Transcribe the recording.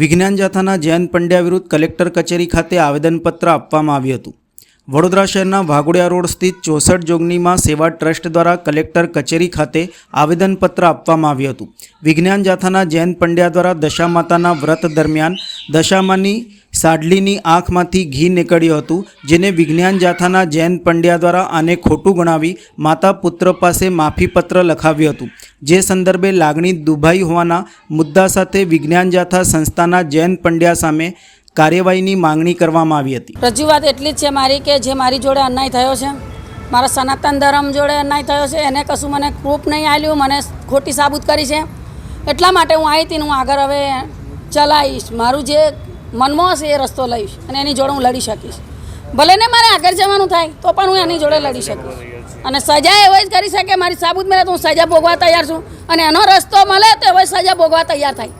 વિજ્ઞાન જાથાના જયંત પંડ્યા વિરુદ્ધ કલેક્ટર કચેરી ખાતે આવેદનપત્ર આપવામાં આવ્યું હતું. વડોદરા શહેરના વાઘોડિયા રોડ સ્થિત ચોસઠ જોગનીમાં સેવા ટ્રસ્ટ દ્વારા કલેક્ટર કચેરી ખાતે આવેદનપત્ર આપવામાં આવ્યું હતું. વિજ્ઞાન જાથાના જયંત પંડ્યા દ્વારા દશામાતાના વ્રત દરમિયાન દશામાની સાડલીની આંખમાંથી ઘી નીકળ્યું હતું, જેને વિજ્ઞાન જાથાના જૈન પંડ્યા દ્વારા આને ખોટું ગણાવી માતા પુત્ર પાસે માફીપત્ર લખાવ્યું હતું. જે સંદર્ભે લાગણી દુભાઈ હોવાના મુદ્દા સાથે વિજ્ઞાન જાથા સંસ્થાના જૈન પંડ્યા સામે કાર્યવાહીની માંગણી કરવામાં આવી હતી. રજૂઆત એટલી જ છે મારી કે જે મારી જોડે અન્યાય થયો છે, મારા સનાતન ધર્મ જોડે અન્યાય થયો છે, એને કશું મને પ્રૂફ નહીં આવ્યું મને ખોટી સાબુત કરી છે. એટલા માટે હું આવી હતી હું આગળ હવે ચલાવીશ. મારું જે મનમાં હશે એ રસ્તો લઈશ અને એની જોડે હું લડી શકીશ. ભલે ને મારે આગળ જવાનું થાય, તો પણ હું એની જોડે લડી શકીશ. અને સજા એવો જ કરી શકે, મારી સાબુત મળે તો હું સજા ભોગવા તૈયાર છું અને એનો રસ્તો મળે તો એવો સજા ભોગવા તૈયાર થાય.